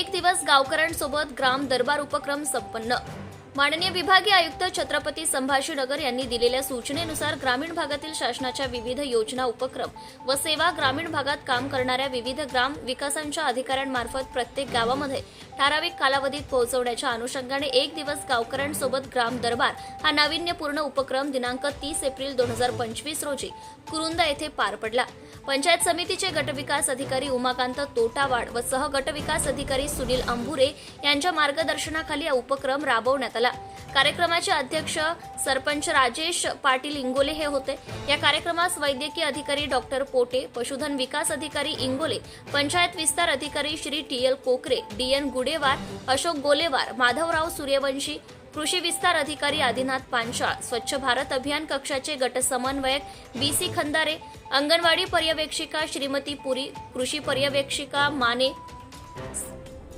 एक दिवस गावकऱ्यांसोबत ग्राम दरबार उपक्रम संपन्न माननीय विभागीय आयुक्त छत्रपती संभाजीनगर यांनी दिलेल्या सूचनेनुसार ग्रामीण भागातील शासनाच्या विविध योजना उपक्रम व सेवा ग्रामीण भागात काम करणाऱ्या विविध ग्राम विकासांच्या अधिकाऱ्यांमार्फत प्रत्येक गावामध्ये ठराविक कालावधीत पोहोचवण्याच्या अनुषंगाने एक दिवस गावकऱ्यांसोबत ग्राम दरबार हा नाविन्यपूर्ण उपक्रम दिनांक तीस एप्रिल दोन हजार पंचवीस रोजी कुरुंदा येथे पार पडला. पंचायत समितीचे गटविकास अधिकारी उमाकांत तोटावाड व सहगटविकास अधिकारी सुनील अंभुरे यांच्या मार्गदर्शनाखाली हा उपक्रम राबवण्यात आला. कार्यक्रमाचे अध्यक्ष सरपंच राजेश पाटील इंगोले हे होते. या कार्यक्रमास वैद्यकीय अधिकारी डॉक्टर पोटे पशुधन विकास अधिकारी इंगोले पंचायत विस्तार अधिकारी Shri T L Kokare D N Gudewar Ashok Golewar Madhavrao Suryavanshi कृषी विस्तार अधिकारी आदिनाथ पांचाळ स्वच्छ भारत अभियान कक्षाचे गट समन्वयक बी सी खंदारे अंगणवाडी पर्यवेक्षिका श्रीमती पुरी कृषी पर्यवेक्षिका माने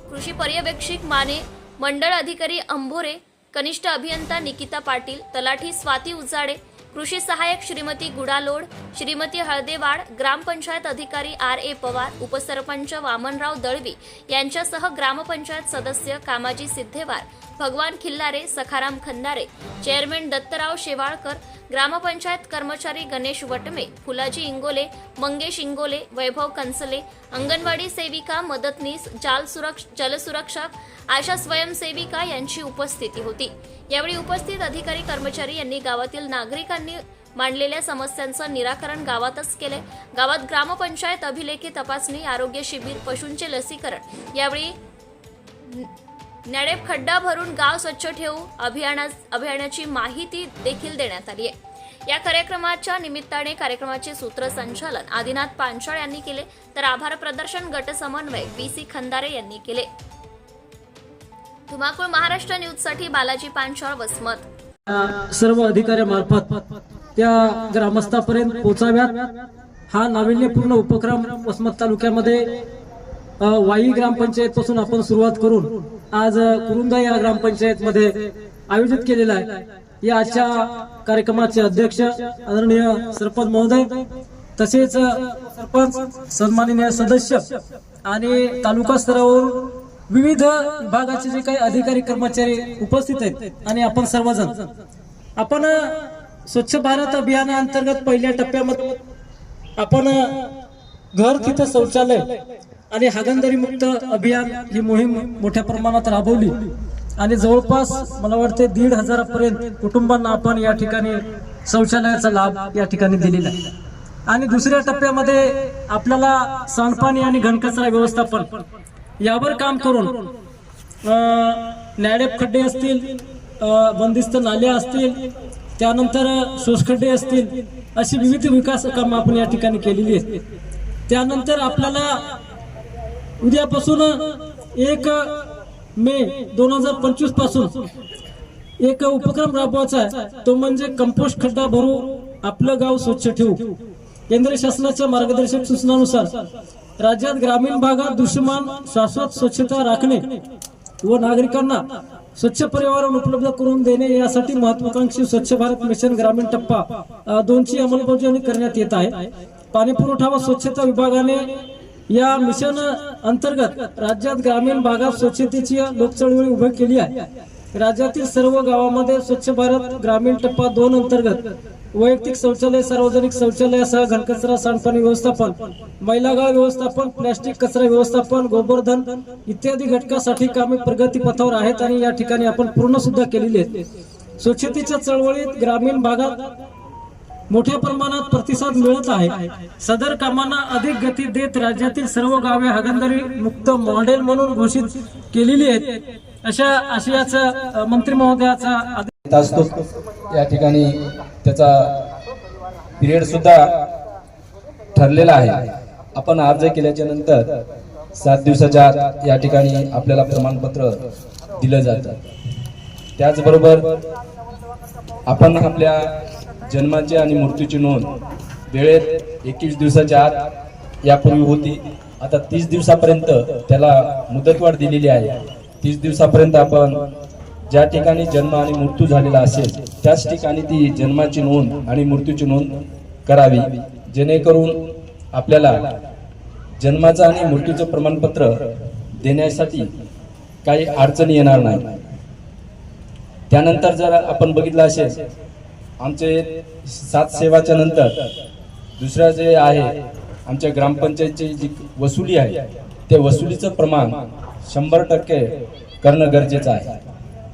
कृषी पर्यवेक्षिक माने मंडळ अधिकारी अंभोरे कनिष्ठ अभियंता निकिता पाटील तलाठी स्वाती उजाडे कृषी सहाय्यक श्रीमती गुडालोड श्रीमती हळदेवाड ग्रामपंचायत अधिकारी आर ए पवार उपसरपंच वामनराव दळवी यांच्यासह ग्रामपंचायत सदस्य कामाजी सिद्धेवार भगवान खिल्लारे सखाराम खंदारे चेअरमॅन दत्तराव शेवाळकर ग्रामपंचायत कर्मचारी गणेश वटमे फुलाजी इंगोले मंगेश इंगोले वैभव कंसले अंगणवाडी सेविका मदतनीस जाल सुरक्ष जलसुरक्षक आशा स्वयंसेविका यांची उपस्थिती होती. यावेळी उपस्थित अधिकारी कर्मचारी यांनी गावातील नागरिकांनी मांडलेल्या समस्यांचं निराकरण गावातच केले. गावात ग्रामपंचायत अभिलेखी तपासणी आरोग्य शिबिर पशूंचे लसीकरण. यावेळी नडेप खड्डा भरून गाव स्वच्छ ठेवू अभियाना अभियानाची माहिती देखील देण्यात आली आहे. या कार्यक्रमाच्या निमित्ताने कार्यक्रमाचे सूत्रसंचालन आदिनाथ पांचाळ यांनी केले. तर आभार प्रदर्शन गट समन्वय बी सी खंदारे यांनी केले. धुमाकूळ महाराष्ट्र न्यूजसाठी बालाजी पांचाळ वसमत. सर्व अधिकाऱ्यामार्फत त्या ग्रामस्थापर्यंत पोहोचाव्यात. हा नाविन्यपूर्ण उपक्रम वसमत तालुक्यामध्ये वाई ग्रामपंचायत पासून आपण सुरुवात करून आज कुरुंदा या ग्रामपंचायत मध्ये आयोजित केलेला आहे. या आजच्या कार्यक्रमाचे अध्यक्ष आदरणीय सरपंच महोदय तसेच सरपंच सन्माननीय सदस्य आणि तालुका स्तरावर विविध विभागाचे जे काही अधिकारी कर्मचारी उपस्थित आहेत आणि आपण सर्वजण. आपण स्वच्छ भारत अभियानाअंतर्गत पहिल्या टप्प्यामध्ये आपण घर तिथं शौचालय आणि हागंदरी मुक्त अभियान ही मोहीम मोठ्या प्रमाणात राबवली. आणि जवळपास मला वाटते दीड हजारापर्यंत कुटुंबांना आपण या ठिकाणी शौचालयाचा लाभ या ठिकाणी दिलेला आहे. आणि दुसऱ्या टप्प्यामध्ये आपल्याला सांडपाणी आणि घनकचरा व्यवस्थापन यावर काम करून न्याडेप नॅडेप खड्डे असतील बंदिस्त नाल्या असतील त्यानंतर सोसखड्डे असतील अशी विविध विकास कामं आपण या ठिकाणी केलेली आहेत. त्यानंतर आपल्याला उद्यापासून एक मे दोन हजार पंचवीसपासून एक उपक्रम राबवायचा आहे. तो म्हणजे कंपोस्ट खड्डा भरू आपलं गाव स्वच्छ ठेवू. केंद्र शासनाच्या मार्गदर्शक सूचनानुसार राज्यात ग्रामीण भागात दृश्यमान शाश्वत स्वच्छता राखणे व नागरिकांना स्वच्छ पर्यावरण उपलब्ध करून देणे यासाठी महत्वाकांक्षी स्वच्छ भारत मिशन ग्रामीण टप्पा दोनची अंमलबजावणी करण्यात येत आहे. पाणी पुरवठा व स्वच्छता विभागाने या मिशन अंतर्गत राज्यात ग्रामीण भागात स्वच्छतेची लोकचळवळी उभी केली आहे. राज्यातील सर्व गावामध्ये स्वच्छ भारत ग्रामीण टप्पा दोन अंतर्गत वैयक्तिक शौचालय सार्वजनिक शौचालयासह घनकचरा सांडपाणी व्यवस्थापन मैलागाळ व्यवस्थापन प्लॅस्टिक कचरा व्यवस्थापन गोबरधन इत्यादी घटकासाठी कामे प्रगतीपथावर आहेत आणि या ठिकाणी आपण पूर्ण सुद्धा केलेली आहेत. स्वच्छतेच्या चळवळीत ग्रामीण भागात मोठ्या प्रमाणात प्रतिसाद मिळत आहे. सदर कामांना अधिक गती देत राज्यातील सर्व गावे हगंदरी मुक्त मॉडेल म्हणून घोषित केलेली आहेत. अशा आशयाचा मंत्री महोदयाचा असतो. या ठिकाणी त्याचा पिरियड सुद्धा ठरलेला आहे. आपण अर्ज केल्याच्यानंतर सात दिवसाच्या आत या ठिकाणी आपल्याला प्रमाणपत्र दिलं जातं. त्याचबरोबर आपण आपल्या जन्माची आणि मृत्यूची नोंद वेळेत एकवीस दिवसाच्या आत यापूर्वी होती. आता तीस दिवसापर्यंत त्याला मुदतवाढ दिलेली आहे. तीस दिवसापर्यंत आपण ज्या ठिकाणी जन्म आणि मृत्यू झालेला असेल त्याच ठिकाणी ती जन्माची नोंद आणि मृत्यूची नोंद करावी. जेणेकरून आपल्याला जन्माचं आणि मृत्यूचं प्रमाणपत्र देण्यासाठी काही अडचणी येणार नाही. त्यानंतर जर आपण बघितलं असेल आमचे सात सेवाच्या नंतर दुसऱ्या जे आहे आमच्या ग्रामपंचायतची जी वसुली आहे ते वसुलीचं प्रमाण शंभर टक्के करणं गरजेचं आहे.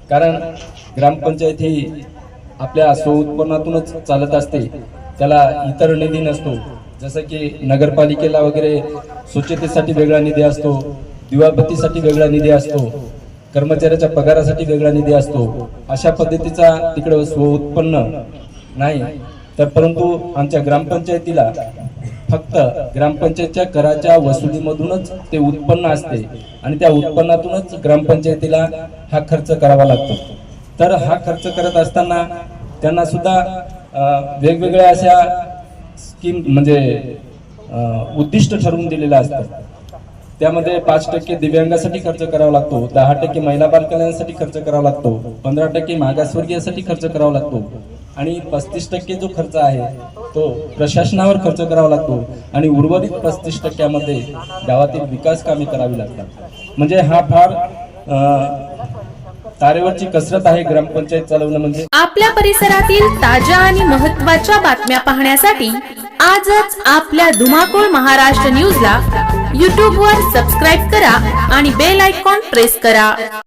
कारण ग्रामपंचायत ही आपल्या स्वउत्पन्नातूनच चालत असते. त्याला इतर निधी नसतो. जसं की नगरपालिकेला वगैरे स्वच्छतेसाठी वेगळा निधी असतो दिवाबत्तीसाठी वेगळा निधी असतो कर्मचाऱ्याच्या पगारासाठी वेगळा निधी असतो. अशा पद्धतीचा तिकडं स्वउत्पन्न नाही. तर परंतु आमच्या ग्रामपंचायतीला फक्त ग्रामपंचायतच्या कराच्या वसुलीमधूनच ते उत्पन्न असते आणि त्या उत्पन्नातूनच ग्रामपंचायतीला हा खर्च करावा लागतो. तर हा खर्च करत असताना त्यांना सुद्धा वेगवेगळ्या अशा स्कीम म्हणजे उद्दिष्ट ठरवून दिलेलं असतं. त्यामध्ये पाच टक्के दिव्यांगासाठी खर्च करावा लागतो दहा टक्के महिला बालकल्याणासाठी खर्च करावा लागतो पंधरा टक्के मागासवर्गीयासाठी खर्च करावा लागतो. आणि पस्तीस टक्के जो खर्च आहे तो प्रशासनावर खर्च करावा लागतो. आणि उर्वरित पस्तीस टक्क्यामध्ये गावातील विकास कामे करावी लागतात. म्हणजे हा फार तारेवरची कसरत आहे ग्रामपंचायत चालवणं म्हणजे. आपल्या परिसरातील ताज्या आणि महत्त्वाच्या बातम्या पाहण्यासाठी आजच आपल्या धुमाकूळ महाराष्ट्र न्यूजला यूट्यूबवर सबस्क्राईब करा आणि बेल आयकॉन प्रेस करा.